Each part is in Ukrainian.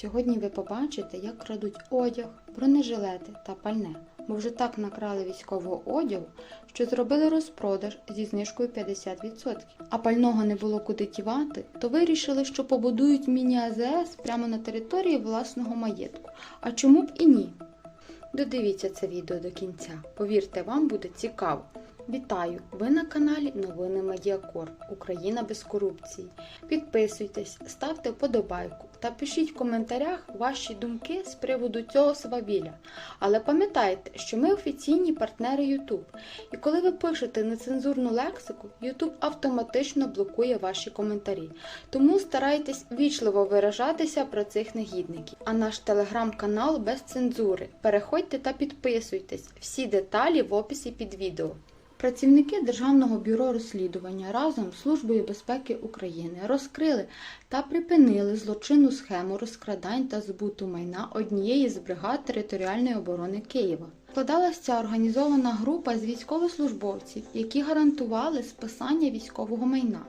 Сьогодні ви побачите, як крадуть одяг, бронежилети та пальне, бо вже так накрали військового одягу, що зробили розпродаж зі знижкою 50%. А пального не було куди дівати, то вирішили, що побудують міні-АЗС прямо на території власного маєтку. А чому б і ні? Додивіться це відео до кінця. Повірте, вам буде цікаво. Вітаю! Ви на каналі Новини Медіакор Україна без корупції. Підписуйтесь, ставте вподобайку та пишіть в коментарях ваші думки з приводу цього свавілля. Але пам'ятайте, що ми офіційні партнери YouTube. І коли ви пишете нецензурну лексику, YouTube автоматично блокує ваші коментарі. Тому старайтесь вічливо виражатися про цих негідників. А наш телеграм-канал без цензури. Переходьте та підписуйтесь. Всі деталі в описі під відео. Працівники Державного бюро розслідування разом з Службою безпеки України розкрили та припинили злочинну схему розкрадань та збуту майна однієї з бригад територіальної оборони Києва. Складалася організована група з військовослужбовців, які гарантували списання військового майна,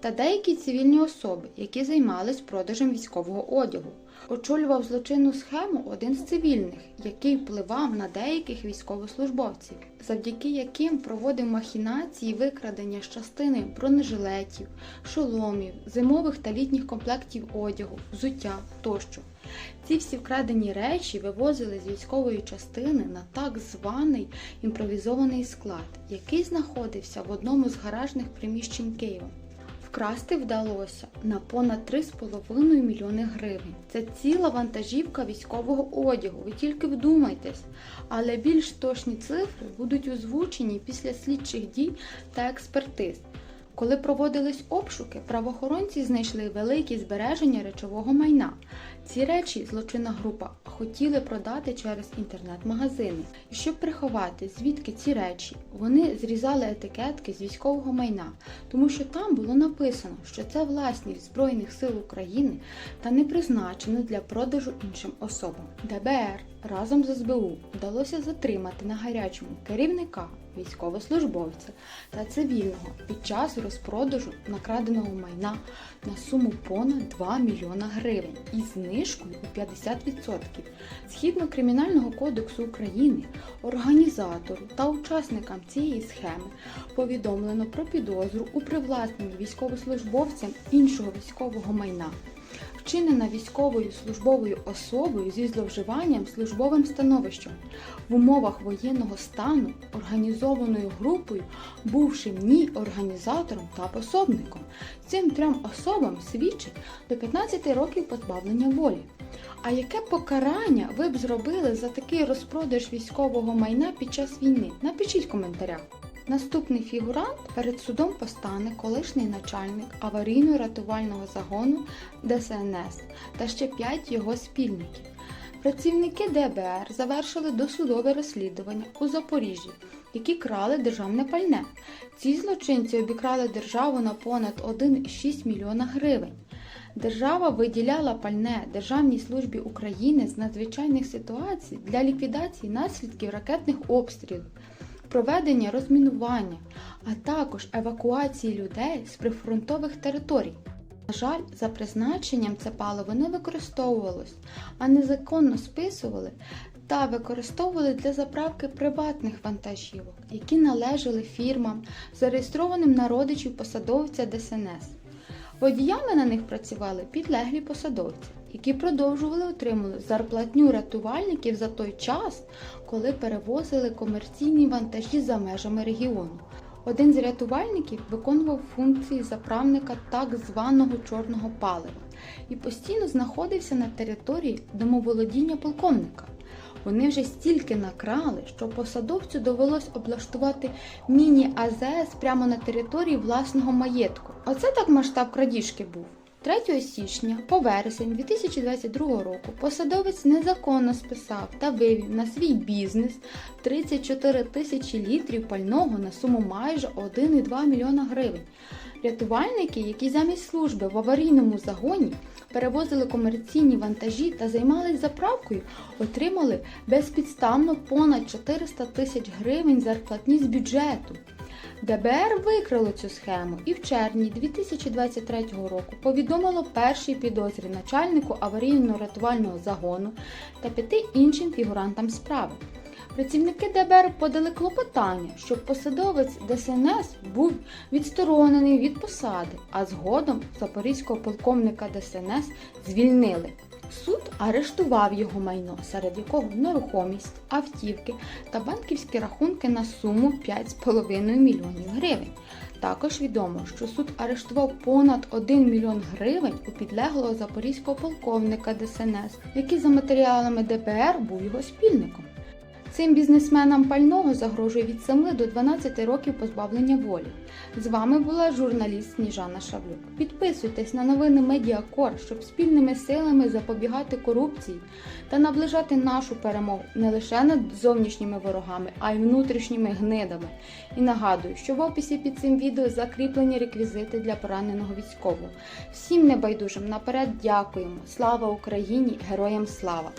та деякі цивільні особи, які займались продажем військового одягу. Очолював злочинну схему один з цивільних, який впливав на деяких військовослужбовців, завдяки яким проводив махінації викрадення з частини бронежилетів, шоломів, зимових та літніх комплектів одягу, взуття тощо. Ці всі вкрадені речі вивозили з військової частини на так званий імпровізований склад, який знаходився в одному з гаражних приміщень Києва. Вкрасти вдалося на понад 3,5 мільйони гривень. Це ціла вантажівка військового одягу. Ви тільки вдумайтесь. Але більш точні цифри будуть озвучені після слідчих дій та експертиз. Коли проводились обшуки, правоохоронці знайшли великі збереження речового майна. Ці речі злочинна група хотіли продати через інтернет-магазини. І щоб приховати, звідки ці речі, вони зрізали етикетки з військового майна, тому що там було написано, що це власність Збройних сил України та не призначено для продажу іншим особам. ДБР разом з СБУ вдалося затримати на гарячому керівника, військовослужбовця та цивільного під час розпродажу накраденого майна на суму понад 2 мільйона гривень із знижкою у 50%. Згідно Кримінального кодексу України, організатору та учасникам цієї схеми повідомлено про підозру у привласненні військовослужбовцям іншого військового майна вчинена військовою службовою особою зі зловживанням службовим становищем в умовах воєнного стану організованою групою, бувши в ній організатором та пособником. Цим трьом особам свідчить до 15 років позбавлення волі. А яке покарання ви б зробили за такий розпродаж військового майна під час війни? Напишіть в коментарях. Наступний фігурант перед судом постане колишній начальник аварійно-рятувального загону ДСНС та ще п'ять його спільників. Працівники ДБР завершили досудове розслідування у Запоріжжі, які крали державне пальне. Ці злочинці обікрали державу на понад 1,6 мільйона гривень. Держава виділяла пальне Державній службі України з надзвичайних ситуацій для ліквідації наслідків ракетних обстрілів проведення розмінування, а також евакуації людей з прифронтових територій. На жаль, за призначенням це паливо не використовувалось, а незаконно списували та використовували для заправки приватних вантажівок, які належали фірмам, зареєстрованим на родичів посадовця ДСНС. Водіями на них працювали підлеглі посадовці, які продовжували отримувати зарплатню рятувальників за той час, коли перевозили комерційні вантажі за межами регіону. Один з рятувальників виконував функції заправника так званого чорного палива і постійно знаходився на території домоволодіння полковника. Вони вже стільки накрали, що посадовцю довелось облаштувати міні-АЗС прямо на території власного маєтку. Оце так масштаб крадіжки був. 3 січня по вересень 2022 року посадовець незаконно списав та вивів на свій бізнес 34 тисячі літрів пального на суму майже 1,2 мільйона гривень. Рятувальники, які замість служби в аварійному загоні перевозили комерційні вантажі та займались заправкою, отримали безпідставно понад 400 тисяч гривень зарплатні з бюджету. ДБР викрило цю схему і в червні 2023 року повідомило першій підозрі начальнику аварійно-рятувального загону та п'яти іншим фігурантам справи. Працівники ДБР подали клопотання, щоб посадовець ДСНС був відсторонений від посади, а згодом запорізького полковника ДСНС звільнили. Суд арештував його майно, серед якого нерухомість, автівки та банківські рахунки на суму 5,5 мільйонів гривень. Також відомо, що суд арештував понад 1 мільйон гривень у підлеглого запорізького полковника ДСНС, який за матеріалами ДБР був його спільником. Цим бізнесменам пального загрожує від 7 до 12 років позбавлення волі. З вами була журналіст Сніжана Шавлюк. Підписуйтесь на новини Медіакор, щоб спільними силами запобігати корупції та наближати нашу перемогу не лише над зовнішніми ворогами, а й внутрішніми гнидами. І нагадую, що в описі під цим відео закріплені реквізити для пораненого військового. Всім небайдужим наперед дякуємо. Слава Україні! Героям слава!